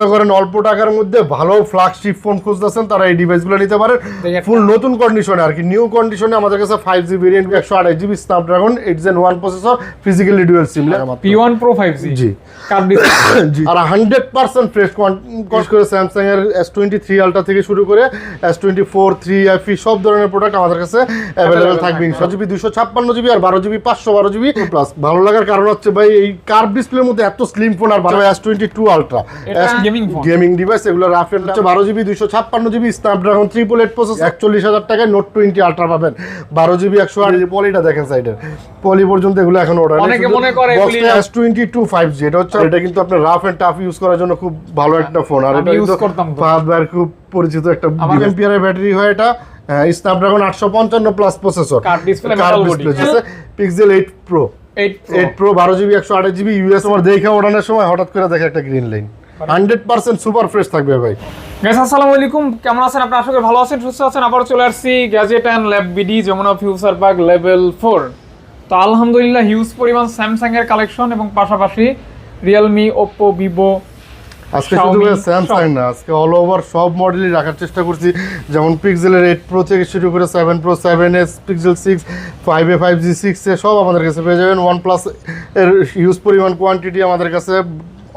মনে করেন অল্প টাকার মধ্যে ভালো ফ্ল্যাগশিপ ফোন খুঁজতেছেন তারা এই ডিভাইসগুলো নিতে পারেন। ফুল নতুন কন্ডিশনে আর কি নিউ কন্ডিশনে আমাদের কাছে ফাইভ ভেরিয়েন্ট একশো আঠাশ GB Snapdragon eight gen one processor physically dual SIM P one pro five G. G. আর হান্ড্রেড পার্সেন্ট ফ্রেশ কস্ট করে স্যামসাং এর এস টোয়েন্টি থ্রি আলট্রা থেকে শুরু করে S twenty four three FE সব ধরনের product আমাদের কাছে অ্যাভেলেবেল থাকবে ছয় জিবি দুশো ছাপ্পান্ন জিবি আর বারো জিবি পাঁচশো বারো জিবি প্লাস ভালো লাগার কারণ হচ্ছে ভাই এই কার্ভ ডিসপ্লের মধ্যে এত স্লিম ফোন আর S twenty two ultra gaming device এগুলো রাফ এন্ড হচ্ছে বারো জিবি দুশো ছাপ্পান্ন GB Snapdragon triple eight process একচল্লিশ হাজার টাকায় নোট টোয়েন্টি আলট্রা পাবেন। বারো জিবি একশো আট পলিটা দেখেন সাইডের পলি পর্যন্ত এগুলো এখন অর্ডার অনেকে মনে করে S twenty two five G এটা হচ্ছে এটা কিন্তু আপনার রাফ এন্ড টাফ ইউজ করার জন্য খুব ভালো একটা ফোন আর এটা করতাম খুব পরিচিত একটা এমপিআর ব্যাটারি হয় এটা। স্ন্যাপড্রাগন আটশো পঞ্চান্ন plus processor Pixel eight pro eight eight pro বারো জিবি একশো আঠাশ জিবি ইউএস আমার দেখে ওঠানোর সময় হঠাৎ করে দেখে একটা green line hundred percent super fresh থাকবে ভাই। গাইস আসসালামু আলাইকুম। কেমন আছেন আপনি আশা করি ভালো আছেন সুস্থ আছেন। আবার চলে আসছি gadget and lab BD Jamuna future park level four তো আলহামদুলিল্লাহ হিউজ পরিমাণ স্যামসাং এর কালেকশন এবং পাশাপাশি রিয়েলমি ওপ্পো ভিভো আজকে শুধু স্যামসাং না আজকে অল ওভার সব মডেলই রাখার চেষ্টা করছি। যেমন পিক্সেলের এইট প্রো থেকে শুরু করে seven pro seven S Pixel six five A five G six A সব আমাদের কাছে পেয়ে যাবেন। ওয়ান প্লাস এর হিউজ পরিমাণ কোয়ান্টিটি আমাদের কাছে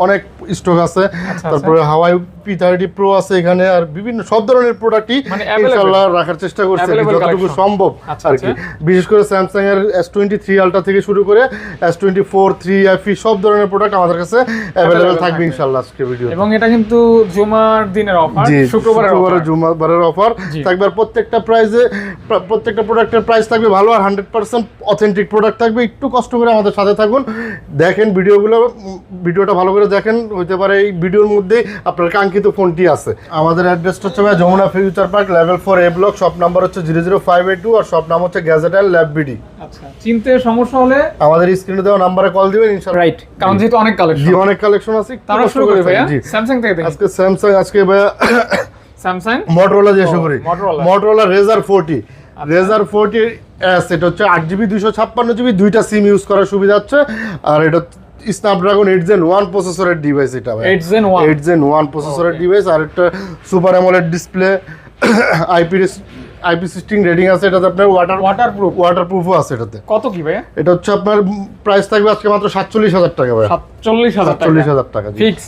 অনেক স্টক আছে আচ্ছা। তারপরে হাওয়াই পি থার্টি প্রো আছে এখানে আর বিভিন্ন সব ধরনের প্রোডাক্টই মানে ইনশাল্লাহ রাখার চেষ্টা করছি যতটুকু সম্ভব আচ্ছা, আর কি বিশেষ করে স্যামসাং এর এস টোয়েন্টি থ্রি আলট্রা থেকে শুরু করে S twenty four three FE সব ধরনের প্রোডাক্ট আমাদের কাছে অ্যাভেলেবেল থাকবে। ইনশাল্লাহ আজকে ভিডিও এবং এটা কিন্তু জুমার দিনের অফার শুক্রবারের offer। জুমাবারের অফার। থাকবে আর প্রত্যেকটা প্রাইসে প্রত্যেকটা প্রোডাক্টের প্রাইস থাকবে ভালো আর হান্ড্রেড পার্সেন্ট অথেন্টিক প্রোডাক্ট থাকবে একটু কষ্ট করে আমাদের সাথে থাকুন দেখেন ভিডিওগুলো ভিডিওটা ভালো করে দেখেন হইতে পারে এই ভিডিওর মধ্যে আপনার কাঙ্ক্ষিত ফোনটি আছে। আমাদের অ্যাড্রেসটা হচ্ছে ভাই Jamuna future park level four A block shop number হচ্ছে zero zero five eight two আর শপ নাম হচ্ছে গ্যাজেট অ্যান্ড ল্যাব বিডি আচ্ছা চিনতে সমস্যা হলে আমাদের স্ক্রিনে দেওয়া নাম্বারে কল দিবেন ইনশাআল্লাহ। রাইট কারণ যেহেতু অনেক জি অনেক কালেকশন আছে তারা শুরু করি ভাইয়া। স্যামসাং থেকে দেখি। আজকে স্যামসাং আজকে ভাইয়া স্যামসাং মোটরোলা দিয়ে শুরু করি। Motorola Razr forty Razr forty হচ্ছে আট জিবি দুইশো ছাপ্পান্ন জিবি দুইটা সিম ইউজ করার সুবিধা হচ্ছে। আর এটা স্ন্যাপড্রাগন এইট জেন ওয়ান প্রসেসরের ডিভাইস এটা eight gen one eight gen one প্রসেসরের ডিভাইস আর একটা super AMOLED display IP IP সিস্টিং rating আছে এটাতে আপনার ওয়াটার ওয়াটারপ্রুফ ওয়াটার প্রুফও আছে এটাতে। কত কি ভাই? এটা হচ্ছে আপনার প্রাইস থাকবে আজকে মাত্র সাতচল্লিশ হাজার টাকা ভাই। সাতচল্লিশ হাজার টাকা। সাতচল্লিশ হাজার টাকা ফিক্স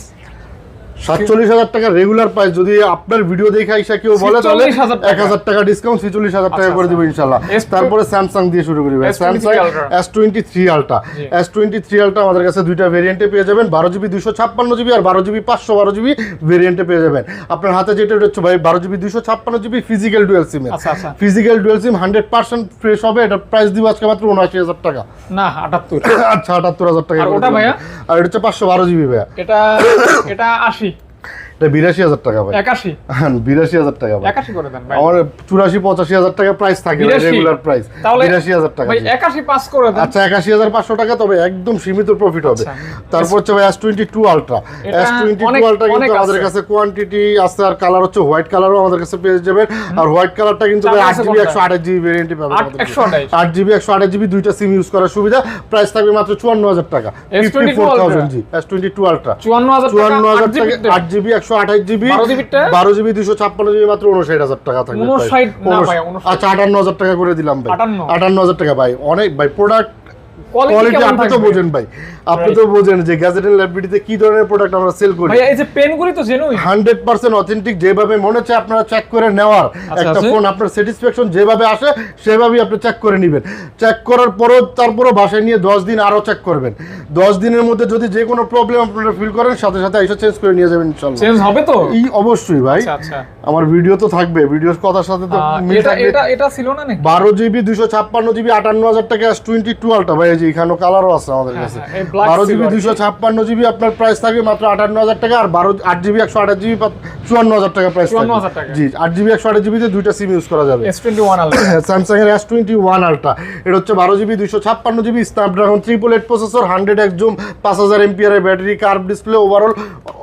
সাতচল্লিশ হাজার টাকা রেগুলার প্রাইস যদি আপনার ভিডিও দেখে আইসা কেউ বলে তাহলে এক হাজার টাকা ডিসকাউন্ট ছিচল্লিশ হাজার টাকা আচ্ছা, করে দেবো ইনশাল্লাহ তারপরে স্যামসাং দিয়ে শুরু করি S23 Samsung. S twenty three আলটা জি। এস টোয়েন্টি থ্রি আলটা আমাদের কাছে দুইটা ভেরিয়েন্টে পেয়ে যাবেন। বারো জিবি দুশো ছাপ্পান্ন জিবি আর বারো জিবি পাঁচশো বারো জিবি ভেরিয়েন্টে পেয়ে যাবেন। আপনার হাতে যেটা হচ্ছে ভাই বারো জিবি দুশো ছাপ্পান্ন জিবি ফিজিক্যাল ডুয়েল সিম আচ্ছা আচ্ছা। Physical dual SIM hundred percent fresh হবে। এটা প্রাইস দিব আজকে মাত্র উনআশি হাজার টাকা। না আটাত্তর। আচ্ছা আটাত্তর হাজার টাকা আর ওটা ভাইয়া? আর এটা হচ্ছে পাঁচশো বারো জিবি ভাইয়া। এটা এটা আশি। বিরাশি হাজার টাকা ভাই। একাশি? হ্যাঁ বিরাশি হাজার টাকা ভাই। একাশি করে দেন আমার চুরাশি পঁচাশি হাজার টাকা প্রাইস থাকে রেগুলার প্রাইস বিরাশি হাজার টাকা একাশি পাস করে দেন। আচ্ছা একাশি হাজার পাঁচশো টাকা তবে একদম সীমিত প্রফিট হবে। আচ্ছা। তারপর হচ্ছে ভাই এস টোয়েন্টি টু আলট্রা এটা এস টোয়েন্টি টু আলট্রা কিন্তু আমাদের কাছে কোয়ান্টিটি আছে আর কালার হচ্ছে হোয়াইট কালারও আমাদের কাছে পেয়ে যাবেন। আর হোয়াইট কালারটা কিন্তু ভাই আট জিবি? একশো আঠাশ জিবি পাবেন আট- জিবি একশো আঠাশ জিবি দুইটা সিম ইউজ করার সুবিধা। প্রাইস থাকবে মাত্র চুয়ান্ন হাজার টাকা। ফিফটি ফোর থাউজেন্ড জি এস টোয়েন্টি টু আলট্রা চুয়ান্ন হাজার চুয়ান্ন হাজার টাকা আট জিবি একশো আঠাশ জিবি 12 বারো জিবি দুশো ছাপ্পান্ন জিবি মাত্র উনষাট হাজার টাকা থাকবে 59 প্রায়। না ভাই, 59 59 আচ্ছা আটান্ন হাজার টাকা করে দিলাম ভাই। আটান্ন। হাজার টাকা ভাই। অনেক ভাই প্রোডাক্ট কোয়ালিটি আপনি তো বোঝেন ভাই। আপনি তো বোঝেন যে গ্যাজেটের ল্যাবরেটরিতে কি ধরনের প্রোডাক্ট আমরা সেল করি। ভাই এই যে পেনগুলি তো জেনুইন হান্ড্রেড পার্সেন্ট অথেন্টিক যেভাবে মনে হচ্ছে আপনারা চেক করে নেওয়ার। একটা আচ্ছা। ফোন আপনার স্যাটিসফ্যাকশন যেভাবে আসে সেভাবেই আপনি চেক করে নেবেন। চেক করার পরও তারপরও বাসায় নিয়ে দশ দিন আরও চেক করবেন। দশ দিনের মধ্যে যদি যে কোনো প্রবলেম আপনারা ফিল করেন সাথে সাথে এসে চেঞ্জ করে নিয়ে যাবেন ইনশাল্লাহ। চেঞ্জ হবে তো? এই অবশ্যই ভাই। আচ্ছা আচ্ছা। আমার ভিডিও তো থাকবে ভিডিওর কথার সাথে তো এটা এটা এটা ছিল না নাকি? বারো জিবি দুশো ছাপ্পান্ন জিবি আটান্ন হাজার টাকা এস টোয়েন্টি টুয়েলভটা ভাই এই যে এখানে কালারও আছে আমাদের হ্যাঁ, কাছে। হ্যাঁ, বারো জিবি দুশো ছাপ্পান্ন জিবি আপনার প্রাইস থাকবে মাত্র আটান্ন হাজার টাকা আর বারো আট জিবি একশো আঠাশ জিবি চুয়ান্ন হাজার টাকা প্রাইস জি আট জিবি একশো জিবিতে দুইটা সিম ইউজ করা যাবে। স্যামসাং এর এস টোয়েন্টি ওয়ান আলট্রা এটা হচ্ছে বারো জিবি দুইশো ছাপ্পান্ন GB Snapdragon triple eight processor hundred এক জুম পাঁচ হাজার MPR battery curve display overall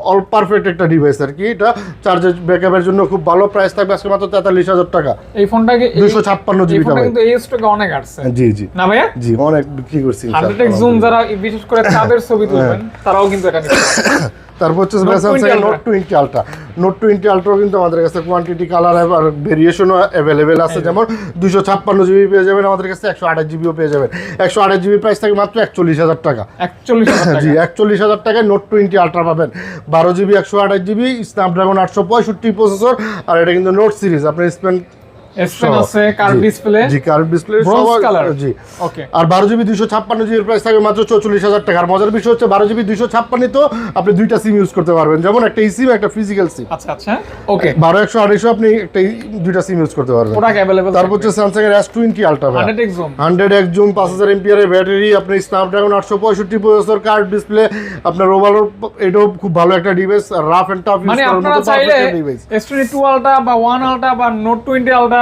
all perfect একটা ডিভাইস আর কি। এটা চার্জের ব্যাকআপের জন্য খুব ভালো প্রাইস থাকবে আজকে মাত্র তেতাল্লিশ হাজার টাকা। এই ফোনটাকে এই- 256 এই GB টা ফোনটা ভাই। কিন্তু এই স্টকে অনেক আসছে। জি জি। না ভাইয়া? জি অনেক বিক্রি করছি হান্ড্রেড জুম যারা বিশেষ করে করে চাঁদের ছবি তুলবেন তারাও কিন্তু এটা নিতে তারপর হচ্ছে Note 20 note twenty ultra note twenty ultra কিন্তু আমাদের কাছে কোয়ান্টিটি কালার আর ভেরিয়েশনও অ্যাভেলেবেল আছে। যেমন দুশো ছাপ্পান্ন জিবি পেয়ে যাবেন আমাদের কাছে একশো আঠাশ জিবিও পেয়ে যাবেন। একশো আঠাশ জিবি প্রাইস থাকে মাত্র একচল্লিশ হাজার টাকা। একচল্লিশ জি একচল্লিশ হাজার টাকায় নোট টোয়েন্টি আলট্রা পাবেন। বারো জিবি একশো আঠাশ জিবি স্ন্যাপড্রাগন আটশো পঁয়ষট্টি প্রসেসর আর এটা কিন্তু নোট সিরিজ আপনার স্পেন এসপেন আছে কার ডিসপ্লে জি কার্ভ ডিসপ্লে Bronze color। জি। ওকে আর বারো জিবি দুশো ছাপ্পান্ন প্রাইস থাকবে মাত্র চৌচল্লিশ হাজার টাকা। আর মজার বিষয় হচ্ছে বারো জিবি দুশো ছাপ্পান্ন তো আপনি দুইটা সিম ইউজ করতে পারবেন। যেমন একটা ই সিম একটা ফিজিক্যাল সিম আচ্ছা আচ্ছা। ওকে বারো একশো আড়াইশো আপনি একটা দুইটা সিম ইউজ করতে পারবেন। প্রোডাক্ট অ্যাভেলেবল তারপর হচ্ছে স্যামসাং এর জুম ব্যাটারি আপনি প্রসেসর ডিসপ্লে আপনার ওভারঅল এটাও খুব ভালো একটা device rough and tough use করার মতো ডিভাইস বা ওয়ান আলটা বা নোট টোয়েন্টি আলটা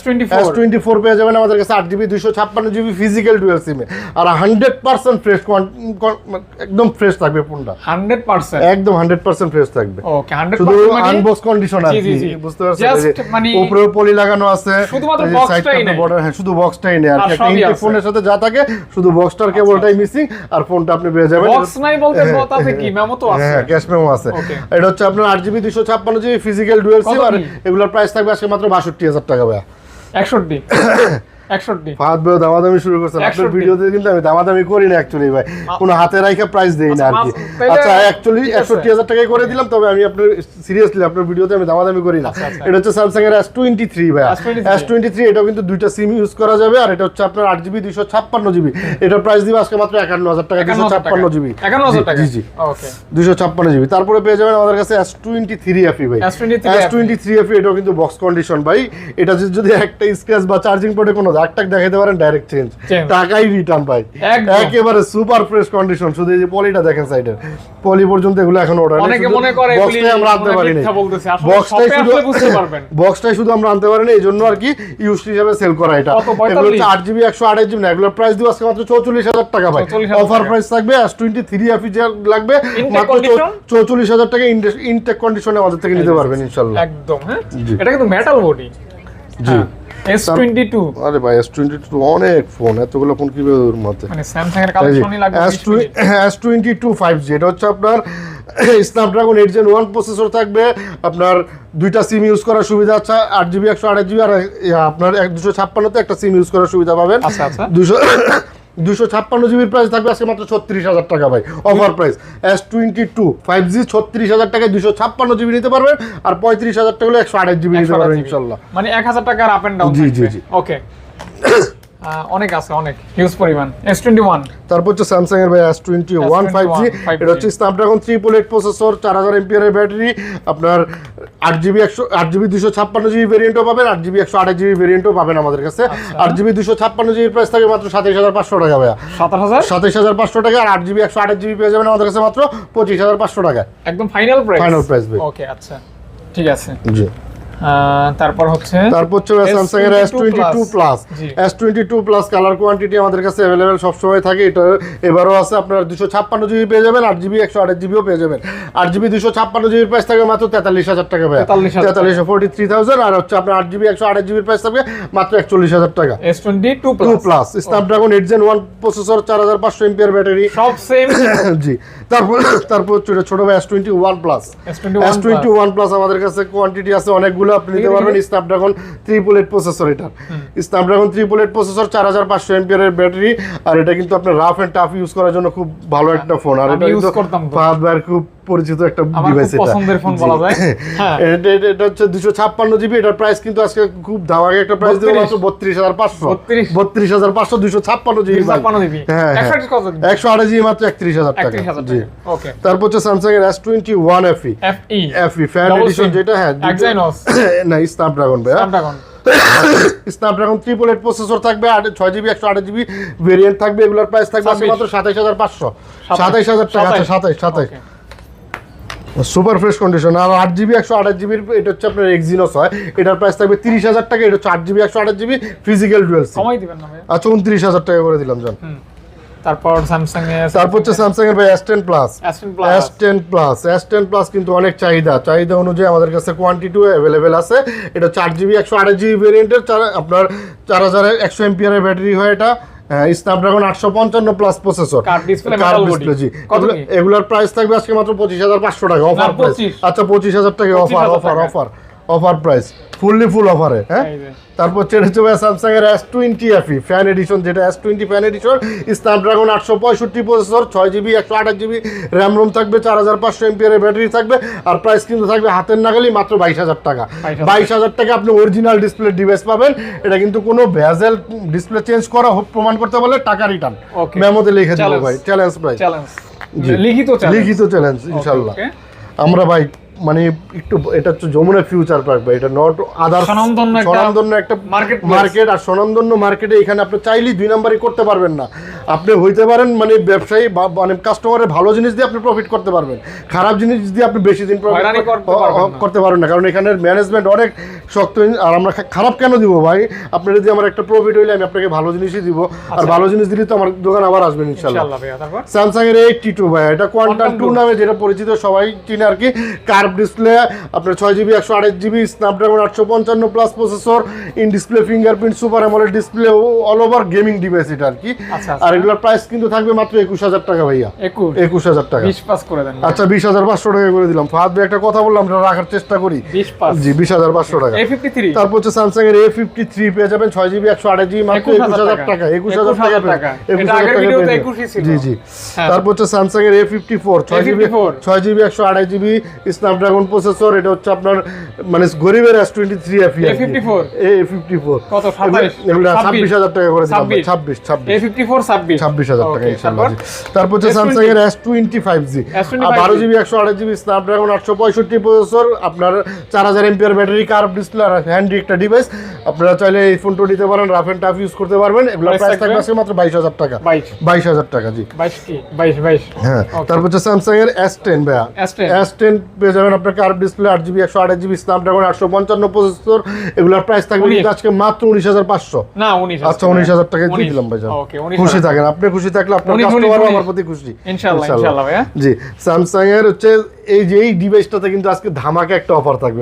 পেয়ে যাবেন আমাদের কাছে 8GB 256GB ফিজিক্যাল ডুয়েল সিমে আর 100% ফ্রেশ একদম ফ্রেশ থাকবে ফোনটা। 100% একদম 100% ফ্রেশ থাকবে। ওকে 100% শুধু আনবক্স কন্ডিশন আছে বুঝতে পারছেন? উপরে পলি লাগানো আছে হ্যাঁ, শুধু বক্সটাই নেই। আর ফোনের সাথে যা থাকে শুধু বক্সটার কেবলটাই মিসিং আর ফোনটা আপনি পেয়ে যাবেন। বক্স নাই বলতে হ্যাঁ, তাতে কি? হ্যাঁ, মেমো তো আছে। হ্যাঁ ক্যাশ মেমো আছে। এটা হচ্ছে আপনার 8GB 256GB ফিজিক্যাল সিম আর এগুলোর প্রাইস থাকবে আজকে মাত্র বাষট্টি হাজার টাকা ভাইয়া। একষট্টি। একষট্টি। ফাহাদ ভাই দামাদামি শুরু করছেন আপনার ভিডিওতে কিন্তু আমি দামাদামি করি না অ্যাকচুয়ালি ভাই। কোনো হাতে রাখা প্রাইস দেই না আর কি আচ্ছা, আচ্ছা অ্যাকচুয়ালি ঠিক আছে। একষট্টি হাজার টাকায় করে দিলাম তবে আমি আপনার সিরিয়াসলি আপনার ভিডিওতে আমি দামাদামি করি না। আচ্ছা, আচ্ছা। এটা হচ্ছে স্যামসাং এর এস টোয়েন্টি থ্রি ভাই S23 এস টোয়েন্টি থ্রি এটাও কিন্তু দুইটা সিম ইউজ করা যাবে আর এটা হচ্ছে আপনার আট জিবি দুইশো ছাপ্পান্ন জিবি এটার প্রাইস দিবে আজকে মাত্র একান্ন হাজার টাকা। দুশো ছাপ্পান্ন জিবি একান্ন হাজার টাকা? জি জি ওকে। দুশো ছাপ্পান্ন জিবি তারপরে পেয়ে যাবেন আমাদের কাছে এস টোয়েন্টি থ্রি এফি ভাই। S23 এস টোয়েন্টি থ্রি এফি এটাও কিন্তু বক্স কন্ডিশন ভাই। এটা যদি- যদি একটা স্ক্র্যাচ বা চার্জিং পোর্টে কোনো টাক দেখাতে পারেন ডাইরেক্ট চেঞ্জ টাকাই রিটার্ন একদম। একেবারে সুপার ফ্রেশ কন্ডিশন শুধু এই যে পলিটা দেখেন সাইডের পলি পর্যন্ত এগুলো এখন অর্ডার অনেকে মনে করে বক্সটাই আমরা আনতে বলতেছে। আসলে বক্সটাই শুধু বুঝতে পারবেন। বক্সটাই শুধু আমরা আনতে পারিনি এই জন্য আর কি ইউজ হিসাবে সেল করা এটা। এগুলো হচ্ছে আট জিবি একশো আঠাশ জিবি না এগুলোর প্রাইস দিব আজকে মাত্র চৌচল্লিশ হাজার টাকা ভাই। অফার। প্রাইস থাকবে থ্রি এফি যে লাগবে। মাত্র condition? চৌচল্লিশ হাজার টাকা ইনটেক কন্ডিশনে আমাদের থেকে নিতে পারবেন একদম হ্যাঁ? এটা কিন্তু মেটাল বডি জি। এস টোয়েন্টি টু আরে ভাই এস টোয়েন্টি টু অনেক ফোন এতগুলো ফোন কীভাবে ওর মধ্যে? মানে স্যামসাং এর কালেকশনই লাগবে এটা হচ্ছে আপনার Snapdragon eight gen one processor থাকবে আপনার দুইটা সিম ইউজ করার সুবিধা আছে আট জিবি একশো আট জিবি আর আপনার এক দুশো ছাপ্পান্নতে একটা সিম ইউজ করার সুবিধা পাবেন। আচ্ছা, আচ্ছা। দুশো দুশো ছাপ্পান্ন জিবির প্রাইস থাকবে আজকে মাত্র ছত্রিশ হাজার টাকা ভাই offer price S twenty two five G ছত্রিশ হাজার টাকায় দুশো ছাপ্পান্ন জিবি নিতে পারবেন আর পঁয়ত্রিশ হাজার টাকা হলে একশো আঠাশ জিবি নিতে পারবেন ইনশাল্লাহ। মানে এক হাজার টাকার আপ এন্ড ডাউন জি, জি, জি। ওকে অনেক আছে অনেক হিউজ পরিমাণ। এস টোয়েন্টি ওয়ান তারপর হচ্ছে স্যামসাং এর ভাই S twenty one five G 5G এটা হচ্ছে থ্রি এইট প্রসেসর চার হাজার এমপিআর ব্যাটারি আপনার আট জিবি একশো আট জিবি দুশো ছাপ্পান্ন জিবি ভেরিয়েন্টও পাবেন আট জিবি একশো আঠাশ জিবি ভেরিয়েন্টও পাবেন আমাদের কাছে। আচ্ছা। আট জিবি দুশো ছাপ্পান্ন জিবি প্রাইস থাকে মাত্র সাতাইশ হাজার পাঁচশো টাকা ভাইয়া। সাতাশ হাজার? সাতাইশ হাজার পাঁচশো টাকা আর আট জিবি একশো আঠাশ জিবি পেয়ে যাবেন আমাদের কাছে মাত্র পঁচিশ হাজার পাঁচশো টাকা। একদম ফাইনাল প্রাইস price ভাই। ওকে আচ্ছা। ঠিক আছে। জি। তারপর হচ্ছে তারপর হচ্ছে স্যামসাং এর এস টোয়েন্টি টু প্লাস জি। S twenty two plus colour quantity আমাদের কাছে অ্যাভেলেবেল সবসময় থাকে। এটা এবারও আছে আপনার দুশো ছাপ্পান্ন জিবি পেয়ে যাবেন আট জিবি একশো আঠাশ জিবিও পেয়ে যাবেন। আট জিবি দুশো ছাপ্পান্ন জিবির প্রাইস থাকবে মাত্র তেতাল্লিশ হাজার টাকা ভাই 43,000 তেতাল্লিশ ফোর্টি থ্রি থাউজেন্ড আর হচ্ছে আপনার আট জিবি একশো আঠাশ জিবির প্রাইস থাকবে মাত্র একচল্লিশ হাজার টাকা। S twenty two two plus plus Snapdragon eight gen one processor চার হাজার পাঁচশো এমপিআর ব্যাটারি সব সেম জি। তারপর তারপর ছোট ভাই S twenty one plus S21 S twenty one plus আমাদের কাছে কোয়ান্টিটি আছে অনেকগুলো। আপনি নিতে পারবেন। স্ন্যাপড্রাগন ট্রিপল এইট প্রসেসর এটা। স্ন্যাপড্রাগন ট্রিপল এইট প্রসেসর চার হাজার পাঁচশো এমপিয়ারের ব্যাটারি আর এটা কিন্তু আপনার রাফ অ্যান্ড টাফ ইউজ করার জন্য খুব ভালো একটা ফোন আর এটা ইউজ কিন্তু খুব পরিচিত একটা ডিভাইস এটা। পছন্দের ফোন বলা যায়। হ্যাঁ। এটা হচ্ছে দুশো ছাপ্পান্ন জিবি এটার প্রাইস কিন্তু আজকে খুব ধামাকে একটা প্রাইস 32 মাত্র বত্রিশ হাজার পাঁচশো। 32 বত্রিশ হাজার পাঁচশো দুশো ছাপ্পান্ন জিবি 256 জিবি। হ্যাঁ একশো আঠাশ কত একশো আঠাশ জিবি মাত্র একত্রিশ হাজার টাকা। একত্রিশ হাজার জি। ওকে। তারপর হচ্ছে স্যামসাং এর S twenty one FE FE FE fan edition যেটা হ্যাঁ। Exynos। না স্ন্যাপড্রাগন ভাই Snapdragon Snapdragon triple eight processor থাকবে আট ছয় জিবি একশো আঠাশ জিবি ভেরিয়েন্ট থাকবে এগুলোর প্রাইস থাকবে মাত্র সাতাইশ হাজার পাঁচশো। সাতাইশ। হাজার টাকা সাতাইশ। সাতাইশ সুপার ফ্রেশ কন্ডিশন আর আট জিবি একশো আঠাশ জিবির এটা হচ্ছে আপনার এক্সিনোস হয়। এটার প্রাইস থাকবে তিরিশ হাজার টাকা এটা হচ্ছে আট জিবি একশো আঠাশ জিবি ফিজিক্যাল ডুয়েল সময় দিবেন না আচ্ছা উনত্রিশ হাজার টাকা করে দিলাম জান। তারপর স্যামসাং এর তারপর হচ্ছে স্যামসাং এর ভাই S ten plus অ্যাসেন plus S ten plus S ten plus কিন্তু অনেক চাহিদা। চাহিদা অনুযায়ী আমাদের কাছে কোয়ান্টিটিও অ্যাভেলেবেল আছে। এটা চার জিবি একশো আঠাশ জিবি ভেরিয়েন্টের আপনার চার হাজার একশো এমপিআর ব্যাটারি হয় এটা। স্ন্যাপড্রাগন আটশো পঞ্চান্ন প্লাস প্রসেসর? এগুলোর প্রাইস থাকবে আজকে মাত্র পঁচিশ হাজার পাঁচশো টাকা অফার আচ্ছা পঁচিশ হাজার টাকা offer offer offer offer price fully full অফারে হ্যাঁ? তারপর ছেড়ে হচ্ছে স্যামসাং এর S twenty FE fan edition যেটা S twenty fan edition Snapdragon আটশো পঁয়ষট্টি প্রসেসর ছয় জিবি একশো আঠাশ জিবি র্যাম রোম থাকবে চার হাজার পাঁচশো এমপিআর ব্যাটারি থাকবে আর প্রাইস কিন্তু থাকবে হাতের নাগালি মাত্র বাইশ হাজার টাকা। বাইশ হাজার টাকা আপনি অরিজিনাল ডিসপ্লে ডিভাইস পাবেন এটা কিন্তু কোনো ভ্যাজেল ডিসপ্লে চেঞ্জ করা হোক প্রমাণ করতে পারলে টাকা রিটার্ন. মেমোতে লিখে দেবো ভাই চ্যালেঞ্জ প্রাইস লিখিত চ্যালেঞ্জ ইনশাল্লাহ। আমরা ভাই মানে একটু এটা হচ্ছে যমুনা ফিউচার পার্ক ভাই এটা নট আদার স্বনামধন্য একটা marketplace। মার্কেট আর স্বনামধন্য মার্কেটে এখানে আপনি চাইলেই দুই নাম্বারই করতে পারবেন না। আপনি হইতে পারেন মানে ব্যবসায়ী বা মানে কাস্টমারের ভালো জিনিস দিয়ে আপনি প্রফিট করতে পারবেন। খারাপ জিনিস দিয়ে আপনি বেশি দিন করতে পারবেন না। কারণ এখানের ম্যানেজমেন্ট অনেক শক্ত। আর আমরা খারাপ কেন দিব ভাই? আপনার যদি আমার একটা প্রফিট হইলে আমি আপনাকে ভালো জিনিসই দিব। আর ভালো জিনিস দিলে তো আমার দোকান আবার আসবেন ইনশাল্লাহ স্যামসাং এর এইটটি টু ভাই এটা কোয়ান্টাম টু নামে যেটা পরিচিত সবাই চিনে আর কি। কার্ভ ডিসপ্লে আপনার ছয় জিবি একশো আঠাশ জিবি স্ন্যাপড্রাগন আটশো পঞ্চান্ন plus processor in display fingerprint super AMOLED display all over gaming device এটা আর কি। আচ্ছা, আর এগুলোর প্রাইস কিন্তু থাকবে মাত্র একুশ হাজার টাকা ভাইয়া। একুশ। হাজার টাকা। বিশ পাস করে দেন। আচ্ছা বিশ হাজার পাঁচশো টাকা করে দিলাম। ফাহাদ একটা কথা বললাম আমরা রাখার চেষ্টা করি। জি বিশ হাজার পাঁচশো টাকা। তারপর হচ্ছে স্যামসাং এর এ ফিফটি থ্রি পেয়ে যাবেন ছয় জিবি একশো আঠাশ জিবি মাত্র একুশ হাজার টাকা। একুশ হাজার টাকা। একুশ হাজার টাকা। জি জি। হ্যাঁ। তারপর হচ্ছে স্যামসাং এর এ ফিফটি ফোর ছয় জিবি A54 ছয় জিবি একশো আঠাশ জিবি স্ন্যাপড্রাগন প্রসেসর এটা হচ্ছে আপনার মানে গরিবের S twenty three F A54 A fifty four কত? 27? ছাব্বিশ। হাজার টাকা করে দিলাম 26? ছাব্বিশ। ছাব্বিশ ফিফটি ফোর ছাব্বিশ। ছাব্বিশ হাজার টাকা ইনশাল্লাহ তারপর? হচ্ছে স্যামসাং এর এস টোয়েন্টি ফাইভ জি বারো জিবি একশো আঠাশ জিবি স্ন্যাপড্রাগন আটশো পঁয়ষট্টি প্রসেসর আপনার চার হাজার এমপিআর ব্যাটারি কার্ভ ডিসপ্লে আর হ্যান্ডি একটা ডিভাইস আপনারা চাইলে এই ফোনটা নিতে পারেন রাফ অ্যান্ড টাফ ইউজ করতে পারবেন। এগুলো প্রাইস থাকবে? আজকে মাত্র বাইশ হাজার টাকা। বাইশ। হাজার টাকা জি। বাইশ বাইশ হ্যাঁ তারপর হচ্ছে স্যামসাং এর এস টেন ভাইয়া। S10 এস টেন পেয়ে যাবেন আপনার কার্ভ ডিসপ্লে আট জিবি একশো আট জিবি স্ন্যাপড্রাগন আটশো পঞ্চান্ন প্রসেসর এগুলোর প্রাইস থাকবে কিন্তু আজকে মাত্র উনিশ হাজার পাঁচশো। না উনিশ আচ্ছা উনিশ হাজার টাকা দিয়ে দিলাম ভাই খুশি থাকেন। আপনি খুশি থাকলে আপনার কাস্টমারও আমার প্রতি খুশি। ইনশাল্লাহ জি স্যামসাং এর হচ্ছে এই যে এই ডিভাইসটাতে কিন্তু আজকে ধামাকা একটা অফার থাকবে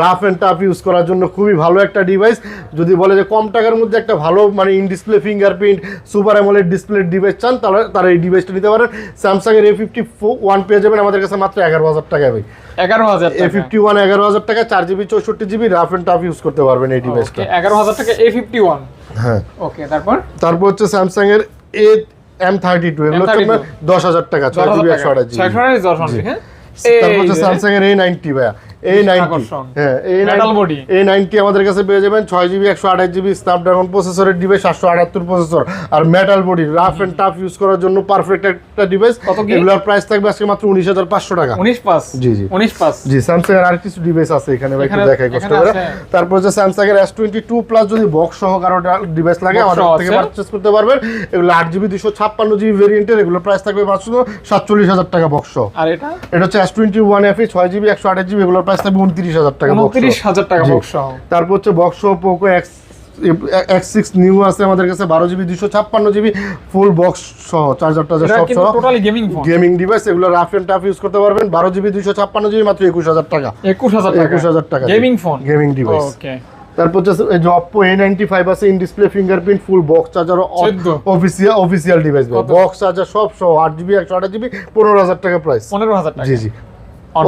রাফ অ্যান্ড টাফ ইউজ করার জন্য খুবই ভালো একটা ডিভাইস যদি বলে যে কম টাকার মধ্যে একটা ভালো মানে in display fingerprint super AMOLED display device চান তাহলে তারা এই ডিভাইসটা নিতে পারেন। স্যামসাং এর এ ফিফটি ওয়ান পেয়ে যাবেন আমাদের কাছে মাত্র এগারো হাজার টাকায় ভাই। এগারো হাজার এ ফিফটি ওয়ান এগারো হাজার টাকা চার জিবি চৌষট্টি GB rough and tough use করতে পারবেন এই ডিভাইসটা এগারো হাজার টাকা এ ফিফটি ওয়ান হ্যাঁ। ওকে তারপর? তারপর হচ্ছে স্যামসাং এর এ এম থার্টি টু এগুলো হচ্ছে দশ হাজার টাকা ছয় জিবি একশো আঠাশ জিবি হ্যাঁ? তারপর এই হচ্ছে যে, স্যামসাং এর এ নাইনটি ভাইয়া এই নাইনটি আকর্ষণ। এই Metal body। এই নাইনটি আমাদের কাছে পেয়ে যাবেন ছয় জিবি একশো আঠাশ জিবি স্ন্যাপড্রাগন প্রসেসরের ডিভাইস সাতশো আটাত্তর processor R metal body rough and tough use করার জন্য পারফেক্ট একটা ডিভাইস এগুলোর প্রাইস থাকবে আজকে মাত্র উনিশ হাজার পাঁচশো টাকা। উনিশ পাস জি, জি। উনিশ পাস জি স্যামসাং এর আর কিছু ডিভাইস আছে এখানে ভাই একটু দেখাই কষ্ট করে। তারপর হচ্ছে স্যামসাং এর এস টোয়েন্টি টু প্লাস যদি বক্স সহ কারও ডিভাইস লাগে আমাদের থেকে পারচেস করতে পারবেন। এগুলো আট জিবি দুশো ছাপ্পান্ন জিবি ভেরিয়েন্টের এগুলো প্রাইস থাকবে মাত্র সাতচল্লিশ হাজার টাকা বক্স আর এটা? এটা হচ্ছে এস টোয়েন্টি ওয়ান এফ ছয় জিবি একশো আঠাশ জিবি এগুলোর প্রাইস থাকবে উনত্রিশ হাজার টাকা উনত্রিশ হাজার টাকা বক্স তারপর হচ্ছে box Poco X X six new আছে আমাদের কাছে বারো জিবি দুশো ছাপ্পান্ন জিবি ফুল বক্স সহ চার্জার টার্জার সব সহ। গেমিং গেমিং ডিভাইস এগুলো রাফ এন্ড টাফ ইউজ করতে পারবেন। বারো জিবি দুশো ছাপ্পান্ন জিবি মাত্র একুশ হাজার টাকা। একুশ হাজার একুশ হাজার টাকা gaming phone gaming device okay তারপর হচ্ছে যে অপো এ নাইনটি ফাইভ আছে in display fingerprint full box charger official official device box charger সব সহ আট জিবি একশো আঠাশ জিবি পনেরো হাজার টাকা প্রাইস পনেরো হাজার জি জি।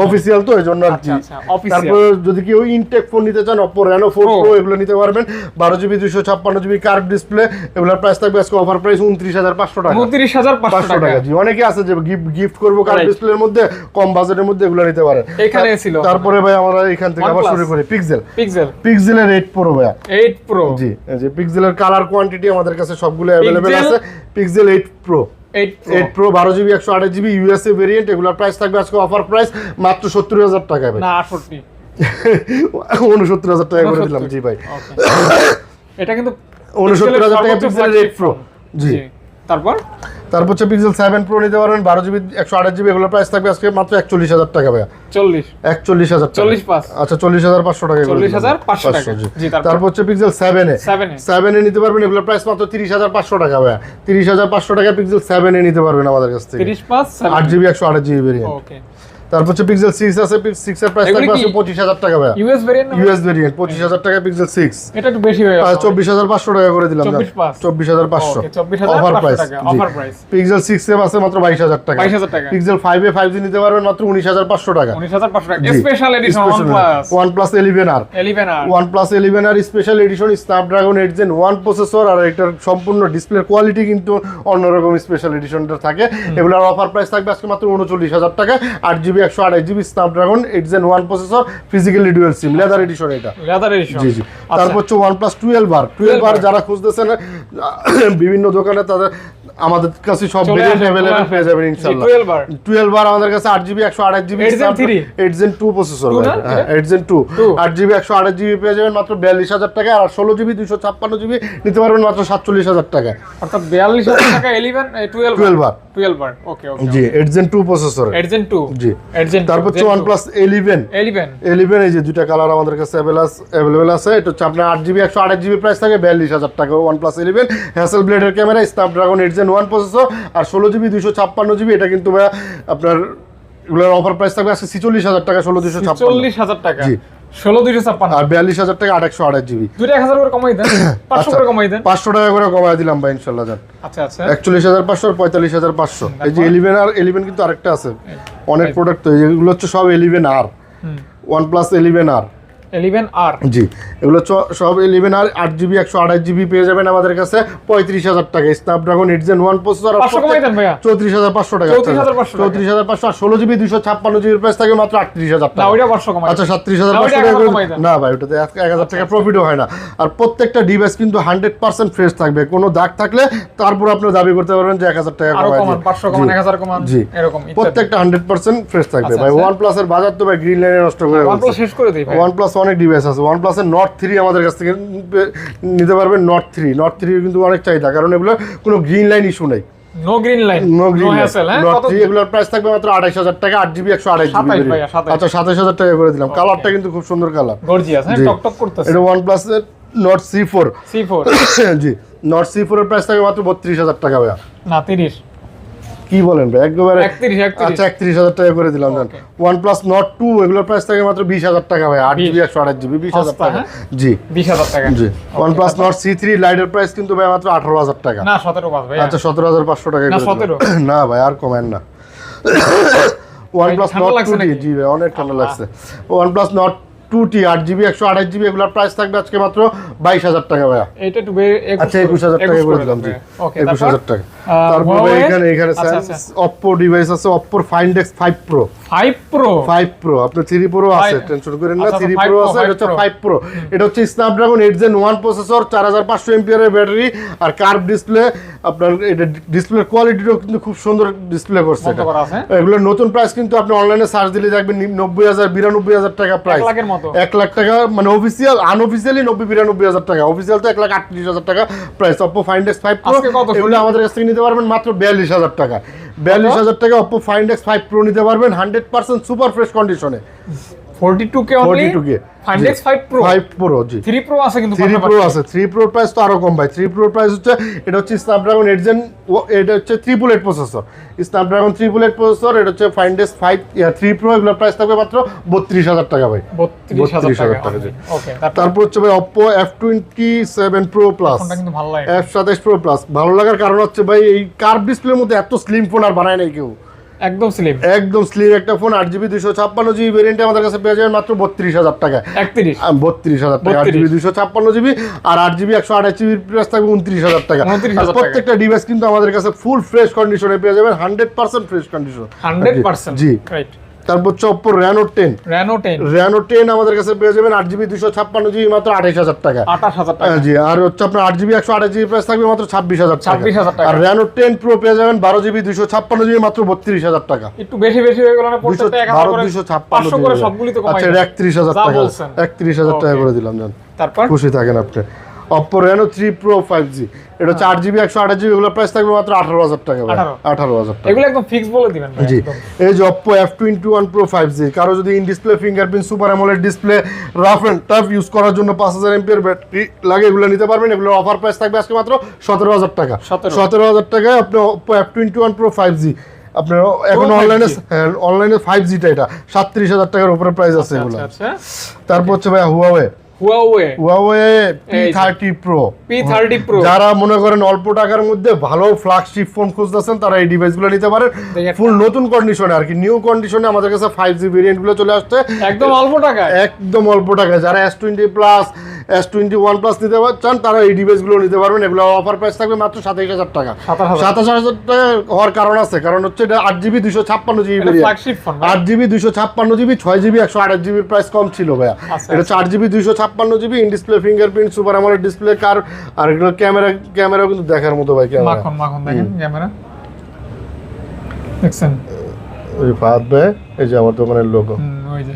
অফিসিয়াল তো এই জন্য আর কি। আচ্ছা, আচ্ছা, official। তারপর যদি কেউ ইনটেক ফোন নিতে চান অপো রেনো ফোর প্রো এগুলো নিতে পারবেন। বারো জিবি দুইশো ছাপ্পান্ন জিবি কার্ভ ডিসপ্লে এগুলোর প্রাইস থাকবে আজকে অফার প্রাইস উনত্রিশ হাজার পাঁচশো টাকা। উনত্রিশ হাজার পাঁচশো টাকা। জি। অনেকে আছে যে গিফট গিফট করব কার্ভ Right. ডিসপ্লের মধ্যে কম বাজেটের মধ্যে এগুলো নিতে পারেন এখানে ছিল। তারপরে ভাই আমরা এখান থেকে আবার শুরু করি পিক্সেল পিক্সেল পিক্সেলের এইট প্রো ভাইয়া। এইট প্রো জি যে পিক্সেলের কালার কোয়ান্টিটি আমাদের কাছে সবগুলো অ্যাভেলেবেল আছে। Pixel eight pro eight pro eight pro বারো জিবি একশো আঠাশ জিবি ইউএসএ ভেরিয়েন্ট এগুলোর প্রাইস থাকবে আজকে অফার প্রাইস মাত্র সত্তর হাজার টাকা ভাই। না আটষট্টি উনসত্তর হাজার টাকা করে দিলাম জি ভাই। এটা কিন্তু উনসত্তর হাজার টাকা পিক্সেলের flagship এইট প্রো জি। তারপর তারপর হচ্ছে পিক্সেল সেভেন প্রো নিতে পারবেন বারো জিবি একশো আঠাশ জিবি এগুলোর প্রাইস থাকবে আজকে মাত্র একচল্লিশ হাজার টাকা ভাইয়া চল্লিশ একচল্লিশ হাজার চল্লিশ পাঁচ। আচ্ছা চল্লিশ হাজার পাঁচশো টাকা চল্লিশ। হাজার পাঁচশো টাকা। জি। জি, তারপর? হচ্ছে pixel seven A seven seven A নিতে পারবেন এগুলোর প্রাইস মাত্র তিরিশ হাজার পাঁচশো টাকা ভাইয়া তিরিশ হাজার পাঁচশো টাকা পিক্সেল সেভেন এ নিতে পারবেন আমাদের কাছ থেকে তিরিশ পাঁচ আট জিবি একশো আঠাশ জিবি ভেরিয়েন্ট ওকে তারপর হচ্ছে পিক্সেল সিক্স আছে সিক্স এর প্রাইস থাকবে কি? আজকে পঁচিশ হাজার টাকা ভাইয়া। ইউএস ভেরিয়েন্ট ইউএস ভেরিয়েন্ট পঁচিশ হাজার টাকা পিক্সেল সিক্স এটা একটু বেশি হয়ে হাজার পাঁচশো টাকা করে দিলাম 24,500 চব্বিশ হাজার পাঁচশো। Okay, 24,500 offer price offer price। Pixel six A আছে মাত্র বাইশ হাজার টাকা। 22,000 টাকা। Pixel five A five G নিতে পারবেন মাত্র উনিশ হাজার পাঁচশো টাকা। উনিশ হাজার পাঁচশো টাকা। স্পেশাল এডিশন আর one plus eleven R special edition Snapdragon eight gen one processor আর এটার সম্পূর্ণ ডিসপ্লের কোয়ালিটি কিন্তু অন্যরকম স্পেশাল এডিশনটা থাকে। এগুলোর অফার প্রাইস থাকবে আজকে মাত্র উনচল্লিশ হাজার টাকা। আট জিবি একশো আড়াই GB Snapdragon eight gen one processor physically dual SIM leather edition এটা। লেদার এডিশন জি জি। তারপর হচ্ছে one plus twelve R twelve R যারা খুঁজতেছেন বিভিন্ন দোকানে তাদের আমাদের কাছে সব ভেরিয়েন্ট চলে পেয়ে যাবেন জি, ইনশাল্লাহ 12 বার। টুয়েলভ আর আমাদের কাছে আট জিবি একশো আঠাশ GB 8 Gen 3? Eight gen two processor two Two। আট জিবি একশো পেয়ে যাবেন মাত্র বিয়াল্লিশ হাজার টাকা আর ষোলো জিবি দুশো ছাপ্পান্ন জিবি নিতে পারবেন মাত্র সাতচল্লিশ হাজার টাকা অর্থাৎ বিয়াল্লিশ হাজার টাকা এলিভেন টুয়েলভ 12 বার। টুয়েলভ বার ওকে ওকে জি eight gen two processor eight gen two জি। এডজেন তারপর হচ্ছে one plus eleven eleven eleven এই যে দুইটা কালার আমাদের কাছে অ্যাভেলেবেল আছে এটা হচ্ছে আপনার আট জিবি একশো আঠাশ জিবি প্রাইস থাকে বিয়াল্লিশ হাজার টাকা ওয়ান প্লাস ইলেভেন হ্যাসেল ব্লেডের camera Snapdragon eight gen one processor আর ষোলো জিবি দুশো ছাপ্পান্ন জিবি এটা কিন্তু ভাইয়া আপনার এগুলোর অফার প্রাইস থাকবে আজকে ছিচল্লিশ হাজার টাকা ষোলো দুশো ছাপ্পান্ন। হাজার টাকা। জি। ষোলো ছাপ্পান্ন। আর বিয়াল্লিশ হাজার টাকা আট আঠাশ জিবি এক হাজার করে কমাই দেন। পাঁচশো করে কমাই দেন। পাঁচশো টাকা করে দিলাম ভাই ইনশাল্লাহ যান। আচ্ছা আচ্ছা। একচল্লিশ হাজার পাঁচশো আর পঁয়তাল্লিশ হাজার পাঁচশো। এই যে এলিভেন আর এলিভেন কিন্তু আরেকটা আছে। অনেক প্রোডাক্ট তো এগুলো হচ্ছে সব eleven R one plus eleven R R জি এগুলো সব ইলেভেন আর আট জিবি একশো আঠাশ জিবি পেয়ে যাবেন আমাদের কাছে পঁয়ত্রিশ হাজার টাকা। Snapdragon eight gen one processor পাঁচশো কমাই দেন ভাইয়া। চৌত্রিশ হাজার পাঁচশো টাকা চৌত্রিশ হাজার পাঁচশো আর ষোলো জিবি দুশো ছাপ্পান্ন জিবির প্রাইস থাকে মাত্র আটত্রিশ হাজার টাকা। ওইটা পাঁচশো কমাই আচ্ছা সাতত্রিশ হাজার পাঁচশো টাকা একবার করে- কমাই দেন। না ভাই ওটাতে এক এক হাজার টাকা প্রফিটও হয় না। আর প্রত্যেকটা ডিভাইস কিন্তু হান্ড্রেড পার্সেন্ট ফ্রেশ থাকবে। কোনো দাগ থাকলে তারপর আপনি দাবি করতে পারবেন যে এক হাজার টাকা কমান জি। প্রত্যেকটা হান্ড্রেড পার্সেন্ট ফ্রেশ থাকবে। আচ্ছা, ভাই আচ্ছা। ওয়ান প্লাসের বাজার তো ভাই গ্রিন লাইনে নষ্ট করে OnePlus ফেলছে। শেষ করে দিই ওয়ান প্লাস অনেক ডিভাইস আছে। ওয়ান প্লাসের নট থ্রি আমাদের কাছ থেকে নিতে পারবেন নট থ্রি নট থ্রি কিন্তু অনেক চাহিদা কারণ এগুলো কোনো গ্রিন লাইন ইস্যু নেই। No green line no green hassle হ্যাঁ? নট থ্রি এগুলোর প্রাইস থাকবে মাত্র আঠাইশ হাজার টাকা আট জিবি একশো আঠাইশ জিবি 27 ভাইয়া, 27 আচ্ছা সাতাইশ হাজার টাকা করে দিলাম। কালারটা কিন্তু খুব সুন্দর কালার গর্জিয়াস হ্যাঁ করতেছে। এটা Nord CE four CE four জি। নট সি ফোর এর প্রাইস থাকবে মাত্র বত্রিশ হাজার টাকা ভাইয়া। না তিরিশ। কি বলেন ভাই? একবারে আচ্ছা একত্রিশ হাজার টাকা করে দিলাম জান ওয়ান প্লাস নট টু এগুলোর প্রাইস থাকে মাত্র বিশ হাজার টাকা ভাই আট জিবি একশো আঠাশ জিবি বিশ হাজার টাকা। হ্যাঁ? জি। বিশ হাজার টাকা। জি। One plus Nord CE three লাইটের প্রাইস কিন্তু ভাই মাত্র আঠারো হাজার টাকা। না সতেরো ভাই আচ্ছা সতেরো হাজার পাঁচশো টাকা না, 17 না ভাই আর কমেন না। One plus Nord two? জি ভাই অনেক ঠান্ডা লাগছে। One plus Nord two T আট জিবি একশো আঠাশ জিবি এগুলোর প্রাইস থাকবে আজকে মাত্র বাইশ হাজার টাকা ভাইয়া। এইটা একটু আচ্ছা একুশ হাজার টাকা করে দিলাম জি। একুশ হাজার টাকা। তারপর? এখানে এখানে আচ্ছা, আচ্ছা। অপ্পো ডিভাইস আছে অপ্পোর find X five pro five pro five pro আপনার থ্রি প্রো আছে টেনশন করেন না আচ্ছা, থ্রি প্রো আছে এটা হচ্ছে ফাইভ প্রো এটা হচ্ছে Snapdragon eight gen one processor চার হাজার পাঁচশো এমপিআর ব্যাটারি আর কার্ভ ডিসপ্লে আপনার এটা ডিসপ্লের কোয়ালিটিটাও কিন্তু খুব সুন্দর ডিসপ্লে করছে এটা। আছে। এগুলোর নতুন প্রাইস কিন্তু আপনি অনলাইনে সার্চ দিলে দেখবেন নব্বই হাজার বিরানব্বই হাজার টাকা প্রাইস এক লাখ টাকা মানে অফিসিয়াল আনঅফিসিয়ালি নব্বই বিরানব্বই হাজার টাকা। অফিসিয়াল তো এক লাখ আটত্রিশ হাজার টাকা। Price Oppo find X five pro এগুলো আমাদের কাছ থেকে নিতে পারবেন মাত্র বিয়াল্লিশ হাজার টাকা। বিয়াল্লিশ হাজার টাকা Oppo find X five pro নিতে পারবেন হান্ড্রেড পার্সেন্ট সুপার ফ্রেশ কন্ডিশনে forty two K only 42K find X five pro five pro জি। থ্রি প্রো আছে কিন্তু থ্রি পাশাপাশি। প্রো আছে। থ্রি প্রোর প্রাইস তো আরও কম ভাই। থ্রি প্রোর প্রাইস হচ্ছে এটা হচ্ছে স্ন্যাপড্রাগন এইট জেন এটা হচ্ছে প্রসেসর প্রসেসর এটা হচ্ছে find X five three pro এগুলোর প্রাইস থাকবে মাত্র বত্রিশ হাজার টাকা ভাই। 32,000 টাকা জি। ওকে তারপর? হচ্ছে ভাই টোয়েন্টি সেভেন প্রো প্লাস কিন্তু ভালো লাগে। এফ সাতাশ প্রো প্লাস ভালো লাগার কারণ হচ্ছে ভাই এই কার্ভ ডিসপ্লের মধ্যে এত স্লিম ফোন আর বানায় নাই কেউ। একদম স্লিম একদম স্লিম একটা ফোন আট জিবি দুশো ছাপ্পান্ন জিবি ভেরিয়েন্টে আমাদের কাছে পেয়ে যাবেন মাত্র বত্রিশ হাজার টাকা। একত্রিশ। বত্রিশ হাজার টাকা আট জিবি দুশো ছাপ্পান্ন জিবি আর আট জিবি একশো আঠাশ জিবি প্রাইস থাকবে উনত্রিশ হাজার টাকা। 29,000 আর টাকা। প্রত্যেকটা ডিভাইস কিন্তু আমাদের কাছে ফুল ফ্রেশ কন্ডিশনে পেয়ে যাবেন hundred percent fresh condition hundred percent জি। রাইট তারপর Oppo Reno ten Reno ten Reno ten আমাদের কাছে পেয়ে যাবেন আট জিবি দুশো ছাপ্পান্ন জিবি মাত্র আঠাইশ হাজার টাকা। আঠাশ হাজার টাকা। জি আর হচ্ছে আপনার আট জিবি একশো আঠাশ জিবি প্রাইস থাকবে মাত্র ছাব্বিশ হাজার টাকা। 26,000 টাকা। আর র্যানো টেন প্রো পেয়ে যাবেন বারো জিবি দুশো ছাপ্পান্ন জিবি মাত্র বত্রিশ হাজার টাকা। একটু বেশি বেশি হয়ে গেল না? হাজার বারো দুশো ছাপ্পান্ন আচ্ছা একত্রিশ হাজার টাকা একত্রিশ হাজার টাকা করে দিলাম জান। তারপর? খুশি থাকেন আপনি। Oppo Reno three pro five G এটা চার জিবি একশো আঠাশ জিবি এগুলো প্রাইস থাকবে মাত্র আঠারো হাজার টাকা আঠারো। হাজার টাকা। এগুলো একদম ফিক্স বলে দিবেন জি। এই যে Oppo F twenty one pro five G কারও যদি in display fingerprint super AMOLED display rough and tough use করার জন্য পাঁচ হাজার এমপিয়ার ব্যাটারি লাগে এগুলো নিতে পারবেন। এগুলোর অফার প্রাইস থাকবে আজকে মাত্র সতেরো হাজার টাকা। সতেরো। হাজার টাকায় আপনি Oppo F twenty one pro five G আপনার এখন 5G অনলাইনে অনলাইনে ফাইভ জিটা এটা। সাতত্রিশ হাজার টাকার উপরে প্রাইস আছে এগুলো। আচ্ছা আচ্ছা। তারপর হচ্ছে ভাই হুয়াওয়ে হুয়াওয়ে হুয়াওয়ে যারা মনে করেন অল্প টাকার মধ্যে ভালো ফ্ল্যাগশিপ ফোন খুঁজতেছেন তারা এই ডিভাইসগুলো নিতে পারেন। ফুল নতুন কন্ডিশনে আর কি নিউ কন্ডিশনে আমাদের কাছে ফাইভ জি ভেরিয়েন্টগুলো চলে আসছে। একদম অল্প টাকায়। একদম অল্প টাকায়। যারা S twenty plus S twenty one plus নিতে চান তারা এই ডিভাইসগুলো নিতে পারবেন। এগুলো অফার প্রাইস থাকবে মাত্র সাতাইশ হাজার টাকা। 27,000 সাতাশ হাজার টাকা হওয়ার কারণ আছে কারণ হচ্ছে এটা আট জিবি দুশো ছাপ্পান্ন জিবি আট জিবি দুশো ছাপ্পান্ন জিবি ছয় জিবি একশো আঠাশ জিবির প্রাইস কম ছিল ভাইয়া। আচ্ছা, এটা চার জিবি দুশো ছাপ্পান্ন GB in display fingerprint super AMOLED display কার আর এগুলো ক্যামেরা ক্যামেরাও কিন্তু দেখার মতো ভাই ক্যামেরা মাখন মাখন দেখেন ক্যামেরা দেখছেন? ওই ফাহাদ ভাই এই যে আমার দোকানের লোগো ওই যে।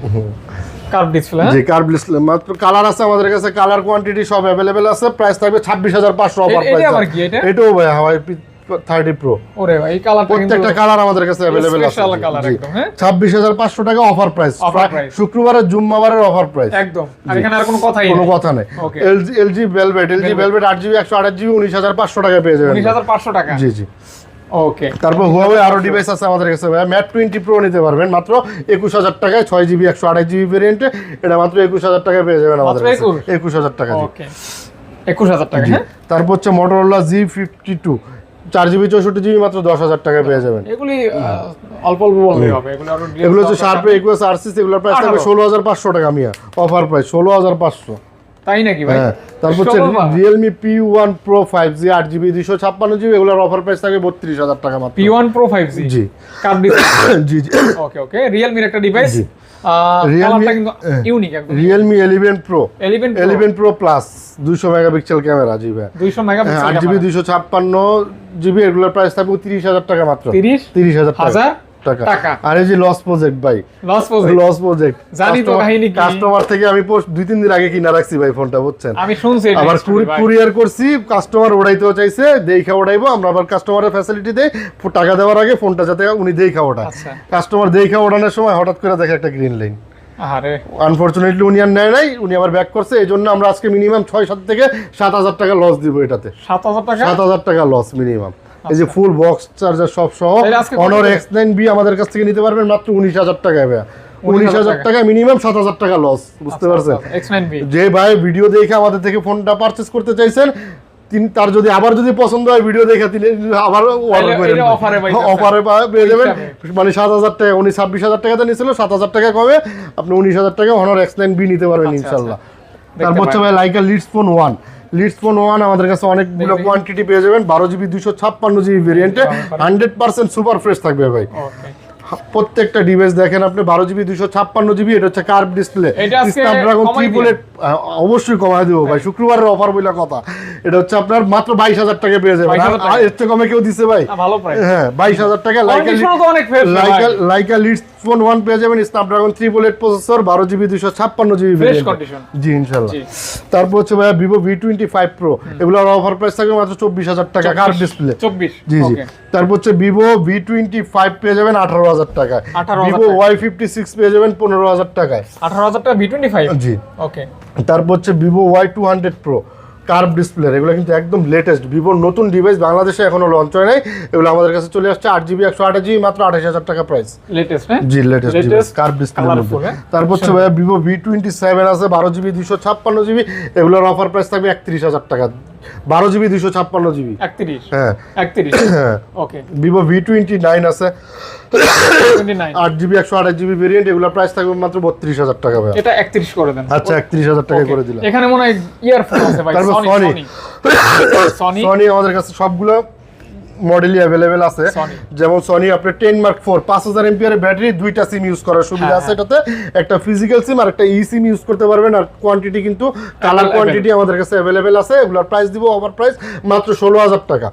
কার্ভ ডিসপ্লে যে কার্ভ ডিসপ্লে মাত্র কালার আছে আমাদের কাছে কালার কোয়ান্টিটি সব অ্যাভেলেবেল আছে। প্রাইস থাকবে ছাব্বিশ হাজার পাঁচশো অফার এটা প্রাইস আবার কি এটা? এটাও ভাই হাওয়াই থার্টি প্রো ওরে ভাই এই কালারটা প্রত্যেকটা কালার আমাদের কাছে অ্যাভেলেবেল আছে। স্পেশাল কালার একদম হ্যাঁ? ছাব্বিশ হাজার পাঁচশো টাকা অফার প্রাইস। শুক্রবারের জুম্মাবারের অফার প্রাইস একদম। আর এখানে আর কোনো কথাই কোনো কথা নেই. LG LG velvet LG velvet আট জিবি একশো আঠাশ জিবি উনিশ হাজার পাঁচশো টাকা পেয়ে যাবেন। উনিশ হাজার পাঁচশো টাকা। জি জি। ওকে তারপর হুয়াওয়ে আরও ডিভাইস আছে আমাদের কাছে ভাই ম্যাট টোয়েন্টি প্রো নিতে পারবেন। মাত্র একুশ হাজার টাকায় ছয় জিবি একশো আঠাশ জিবি ভেরিয়েন্টে এটা মাত্র একুশ হাজার টাকায় পেয়ে যাবেন আমাদের মাত্র কাছে। 21? একুশ হাজার টাকা একুশ হাজার টাকা হ্যাঁ? তারপর হচ্ছে মোটরোলা জি ফিফটি টু চার জিবি চৌষট্টি জিবি মাত্র দশ হাজার টাকায় পেয়ে যাবেন। এগুলি অল্প অল্প হবে। এগুলো হচ্ছে দরকার। শার্পে একুয়াস আরসিস এগুলোর প্রাইস থাকবে ষোলো হাজার পাঁচশো টাকা মিয়া অফার প্রাইস ষোলো হাজার পাঁচশো। তাই নাকি ভাই? হ্যাঁ তারপর হচ্ছে জি আট জিবি দুশো ছাপ্পান্ন জিবি এগুলোর অফার প্রাইস থাকবে বত্রিশ হাজার টাকা মাত্র। P one pro five G. জি জি। জি ওকে ওকে একটা ডিভাইস। Realme- প্রো প্লাস দুইশো মেগাপিক্সেল ক্যামেরা জি ভাই। দুইশো হ্যাঁ মেগাপিক্সেল আট জিবি দুইশো ছাপ্পান্ন জিবি এগুলোর প্রাইস থাকবে তিরিশ হাজার টাকা মাত্র। তিরিশ? হাজার টাকা। টাকা। আর এই যে লস প্রজেক্ট ভাই লস পোজ লস প্রজেক্ট জানি তো কাহিনী কি। কাস্টমার থেকে আমি পোস্ট দুই তিন দিন আগে কিনা রাখছি ভাই ফোনটা বুঝছেন? আমি শুনছি আবার কুরিয়ার করছি কাস্টমার ওড়াইতেও চাইছে দেখা ওড়াইবো আমরা আবার কাস্টমারের ফ্যাসিলিটি দেই টাকা দেওয়ার আগে ফোনটা যাতে উনি দেখা ওঠায় আচ্ছা। কাস্টমার দেখা ওঠানোর সময় হঠাৎ করে দেখে একটা গ্রিন লাইন আনফরচুনেটলি উনি আর নেয় নাই উনি আবার ব্যাক করছে এই জন্য আমরা আজকে মিনিমাম ছয় সাত থেকে সাত হাজার টাকা লস দিব এটাতে। সাত হাজার টাকা? সাত হাজার টাকা লস মিনিমাম এই যে ফুল বক্স চার্জার সব সহ অনর এক্স নাইন বি আমাদের কাছ থেকে নিতে পারবেন মাত্র উনিশ হাজার টাকায় ভাইয়া। উনিশ হাজার টাকা। মিনিমাম সাত হাজার টাকা লস বুঝতে পারছেন? এক্স নাইন বি যে ভাই ভিডিও দেখে আমাদের থেকে ফোনটা পারচেজ করতে চাইছেন তিনি তার যদি আবার যদি পছন্দ হয় ভিডিও দেখে তিনি আবার অর্ডার করে। অফারে পেয়ে যাবেন। মানে সাত হাজার টাকা উনি ছাব্বিশ হাজার টাকাতে নিয়েছিল সাত হাজার টাকা কমে আপনি উনিশ হাজার টাকা হনর এক্স নাইন বি নিতে পারবেন আচ্ছা, ইনশাল্লাহ। তারপর হচ্ছে ভাই Leica Leitz phone one Leitz phone one আমাদের কাছে অনেকগুলো কোয়ান্টিটি পেয়ে যাবেন। বারো জিবি দুশো ছাপ্পান্ন জিবি ভেরিয়েন্টে হান্ড্রেড পার্সেন্ট সুপার ফ্রেশ থাকবে ভাই। প্রত্যেকটা ডিভাইস দেখেন আপনি বারো জিবি দুশো ছাপ্পান্ন জিবি এটা হচ্ছে কার্ভ ডিসপ্লে স্ন্যাপড্রাগন বুলেট অবশ্যই কমায় দেবো ভাই। শুক্রবারের অফার বলে কথা। এটা হচ্ছে আপনার মাত্র বাইশ হাজার টাকা পেয়ে যাবেন। 22,000 আর- এর চেয়ে কমে কেউ দিছে ভাই। ভালো হ্যাঁ বাইশ হাজার টাকা Laika Laika Leitz phone one পেয়ে যাবেন স্ন্যাপড্রাগন থ্রি বুলেট প্রসেসর বারো জিবি দুশো ছাপ্পান্ন জিবি জি ইনশাল্লাহ। তারপর হচ্ছে ভাইয়া Vivo V twenty five pro এগুলোর অফার প্রাইস থাকবে মাত্র চব্বিশ হাজার টাকা কার্ভ ডিসপ্লে চব্বিশ জি জি। তারপর হচ্ছে ভিভো ভি টোয়েন্টি ফাইভ পেয়ে যাবেন আঠারো হাজার টাকায়। ভিভো ওয়াই ফিফটি সিক্স পেয়ে যাবেন পনেরো হাজার টাকায়। আঠারো হাজার টাকা ভি টোয়েন্টি ফাইভ? জি। ওকে। তারপর হচ্ছে Vivo Y two hundred pro curve display এগুলো কিন্তু একদম লেটেস্ট ভিভোর নতুন ডিভাইস বাংলাদেশে এখনও লঞ্চ হয় নাই এগুলো আমাদের কাছে চলে আসছে আট জিবি একশো আঠাশ জিবি মাত্র আঠাশ হাজার টাকা প্রাইস লেটেস্ট হ্যাঁ? জি লেটেস্ট কার্ভ ডিসপ্লে হ্যাঁ? তারপর হচ্ছে ভাইয়া ভিভো ভি টোয়েন্টি সেভেন আছে বারো জিবি দুশো ছাপ্পান্ন জিবি এগুলোর অফার প্রাইস থাকবে একত্রিশ হাজার টাকা। বারো জিবি দুশো ছাপ্পান্ন জিবি। একত্রিশ। হ্যাঁ। একত্রিশ। Okay Vivo V twenty nine আছে। আট জিবি একশো আঠাশ জিবি ভেরিয়েন্ট এগুলো প্রাইস থাকবে মাত্র বত্রিশ হাজার টাকা ভাই এটা একত্রিশ করে দেন। আচ্ছা একত্রিশ হাজার টাকা করে দিলাম। এখানে মনে হয় ইয়ারফোন আছে ভাই সনি সনি আমাদের কাছে সবগুলো মডেলই অ্যাভেলেবেল আছে। যেমন সনি আপনার টেন মার্ক ফোর পাঁচ হাজার এমপিআর ব্যাটারি দুইটা সিম ইউজ করার সুবিধা হ্যাঁ, আছে এটাতে। একটা ফিজিক্যাল সিম আর একটা ই সিম ইউজ করতে পারবেন আর কোয়ান্টিটি কিন্তু কালার কোয়ান্টিটি আমাদের কাছে অ্যাভেলেবেল আছে। এগুলোর প্রাইস দিব ওভার প্রাইস মাত্র ষোলো হাজার টাকা।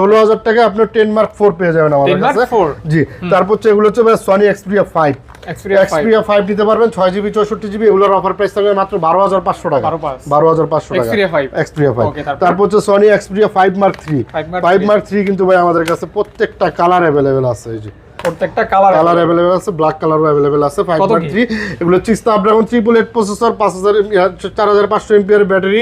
ষোলো হাজার টাকা। আপনার টেন মার্ক ফোর পেয়ে যাবেন আমাদের কাছে। জি তারপর হচ্ছে এগুলো হচ্ছে Sony Xperia five Xperia five নিতে পারবেন ছয় জিবি চৌষট্টি জিবি এগুলোর অফার প্রাইস থাকবে মাত্র বারো হাজার পাঁচশো টাকা। 12,500 বারো হাজার পাঁচশো টাকা। Xperia 5 এক্সপিরিয়া ফাইভ তারপর? হচ্ছে Sony Xperia five mark three 5 Mark five 3 mark three কিন্তু ভাই আমাদের কাছে প্রত্যেকটা কালার অ্যাভেলেবেল আছে এই যে। প্রত্যেকটা কালার আছে ব্ল্যাক কালারও আছে ফাইভ কত মার্ক কি? থ্রি এগুলো হচ্ছে Snapdragon processor MPR battery.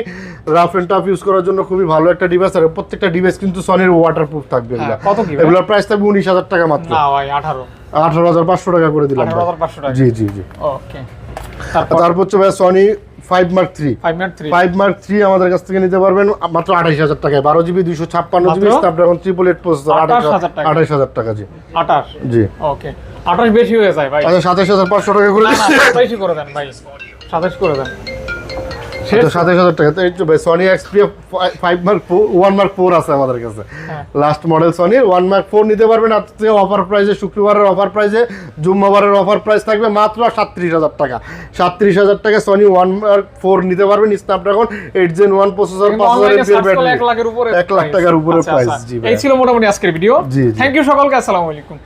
Rough and tough use করার জন্য খুবই ভালো একটা ডিভাইস আর প্রত্যেকটা ডিভাইস কিন্তু সনির ওয়াটার প্রুফ থাকবে এগুলো। হ্যাঁ, ভাই? এগুলোর প্রাইস থাকবে উনিশ হাজার টাকা মাত্র। না ভাই আঠারো। আঠারো হাজার পাঁচশো টাকা করে দিলাম জি জি জি। ওকে। তারপর? হচ্ছে ভাই Sony five mark three five mark three আমাদের কাছ থেকে নিতে পারবেন মাত্র আঠাইশ হাজার টাকায়। বারো জিবি দুইশো ছাপ্পান্ন GB? Snapdragon triple eight processor 28,000 টাকা। আঠাইশ হাজার টাকা জি। আঠাশ? জি। ওকে। আঠাশ বেশি হয়ে যায় ভাই। আচ্ছা সাতাইশ হাজার পাঁচশো টাকা করে না করে দেন ভাই। সাতাইশ করে দেন। শেষ। হাজার টাকা। তো এই তো ভাই Sony Xperia five mark four one mark four আছে আমাদের কাছে। হ্যাঁ। লাস্ট মডেল সনির ওয়ান মার্ক ফোর নিতে পারবেন। আজকে অফার প্রাইসে শুক্রবারের অফার প্রাইসে জুম্মাবারের অফার প্রাইস থাকবে মাত্র সাতত্রিশ হাজার টাকা। সাতত্রিশ হাজার টাকা সনি ওয়ান মার্ক ফোর নিতে পারবেন। Snapdragon eight gen one processor পাঁচ হাজার অনলাইনে এমপিআর সার্চ করলে এক ব্যাটারি এক লাখ টাকার উপরে আচ্ছা, প্রাইস আচ্ছা। জি এই ছিল মোটামুটি আজকের ভিডিও। থ্যাংক ইউ সকলকে আসসালামু আলাইকুম।